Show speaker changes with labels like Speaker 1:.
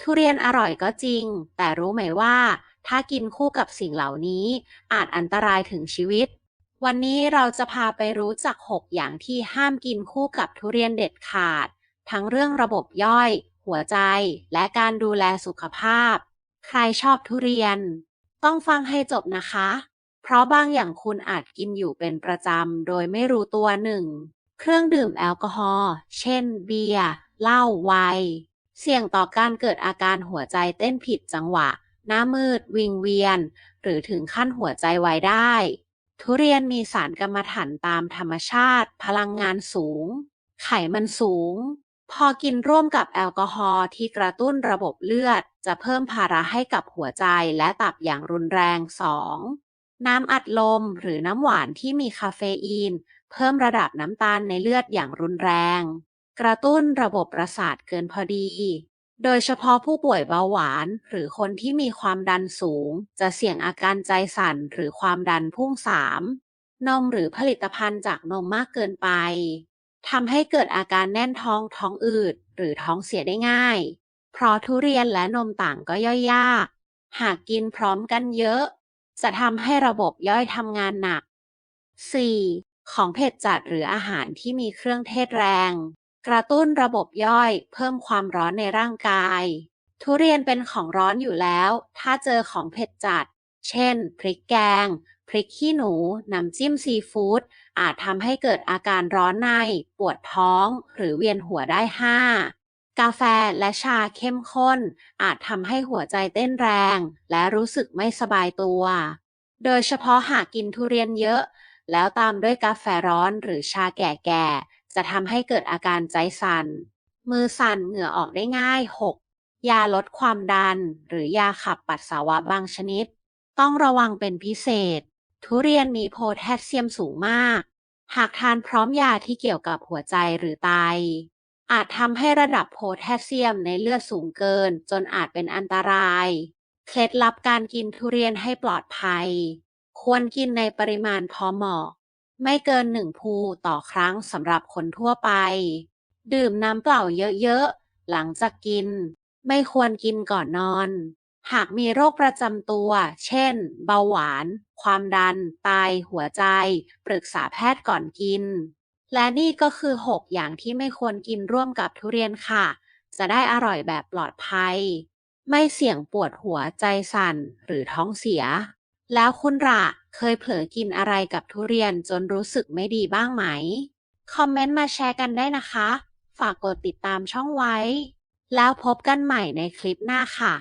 Speaker 1: ทุเรียนอร่อยก็จริง แต่รู้ไหมว่า ถ้ากินคู่กับสิ่งเหล่านี้ อาจอันตรายถึงชีวิต วันนี้เราจะพาไปรู้จัก 6 อย่างที่ห้ามกินคู่กับทุเรียนเด็ดขาด ทั้งเรื่องระบบย่อย หัวใจ และการดูแลสุขภาพ ใครชอบทุเรียน ต้องฟังให้จบนะคะ เพราะบางอย่างคุณอาจกินอยู่เป็นประจำ โดยไม่รู้ตัวหนึ่งเครื่องดื่มแอลกอฮอล์ เช่น เบียร์ เหล้า ไวน์ เสี่ยงต่อการเกิดอาการหัวใจเต้นผิดจังหวะ หน้ามืด วิงเวียน หรือถึงขั้นหัวใจวายได้ ทุเรียนมีสารกรรมฐานตามธรรมชาติ พลังงานสูง ไขมันสูง พอกินร่วมกับแอลกอฮอล์ที่กระตุ้นระบบเลือด จะเพิ่มภาระให้กับหัวใจและตับอย่างรุนแรง 2. น้ำอัดลมหรือน้ำหวานที่มีคาเฟอีน เพิ่มระดับน้ำตาลในเลือดอย่างรุนแรง กระตุ้นระบบประสาทเกินพอดี โดยเฉพาะผู้ป่วยเบาหวาน หรือคนที่มีความดันสูง จะเสี่ยงอาการใจสั่นหรือความดันพุ่งสามนมหรือผลิตภัณฑ์จากนมมากเกินไปทำให้เกิดอาการแน่นท้องท้องอืด หรือท้องเสียได้ง่าย เพราะทุเรียนและนมต่างก็ย่อยยาก หากกินพร้อมกันเยอะ จะทำให้ระบบย่อยทำงานหนัก 4. ของเผ็ดจัดหรืออาหารที่มีเครื่องเทศแรง กระตุ้นระบบย่อย เพิ่มความร้อนในร่างกาย ทุเรียนเป็นของร้อนอยู่แล้ว ถ้าเจอของเผ็ดจัด เช่น พริกแกง พริกขี้หนู น้ำจิ้มซีฟู้ด อาจทำให้เกิดอาการร้อนใน ปวดท้อง หรือเวียนหัวได้ 5. กาแฟและชาเข้มข้น อาจทำให้หัวใจเต้นแรง และรู้สึกไม่สบายตัว โดยเฉพาะหากกินทุเรียนเยอะ แล้วตามด้วยกาแฟร้อนหรือชาแก่ๆ จะทำให้เกิดอาการใจสัน่น มือสั่นเหงื่อออกได้ง่าย 6. ยาลดความดัน หรือยาขับปัสสาวะบางชนิด ต้องระวังเป็นพิเศษ ทุเรียนมีโพแทสเซียมสูงมาก หากทานพร้อมยาที่เกี่ยวกับหัวใจหรือไต อาจทำให้ระดับโพแทสเซียมในเลือดสูงเกิน จนอาจเป็นอันตราย เคล็ดลับการกินทุเรียนให้ปลอดภัย ควรกินในปริมาณพอเหมาะ ไม่เกินหนึ่งภูต่อครั้งสำหรับคนทั่วไป ดื่มน้ำเปล่าเยอะๆ หลังจากกิน ไม่ควรกินก่อนนอน หากมีโรคประจำตัว เช่น เบาหวาน ความดัน ไต หัวใจ ปรึกษาแพทย์ก่อนกิน และนี่ก็คือ 6 อย่างที่ไม่ควรกินร่วมกับทุเรียนค่ะ จะได้อร่อยแบบปลอดภัย ไม่เสี่ยงปวดหัวใจสั่นหรือท้องเสีย แล้วคุณล่ะ เคยเผลอกินอะไรกับทุเรียนจนรู้สึกไม่ดีบ้างไหม คอมเมนต์มาแชร์กันได้นะคะ ฝากกดติดตามช่องไว้ แล้วพบกันใหม่ในคลิปหน้าค่ะ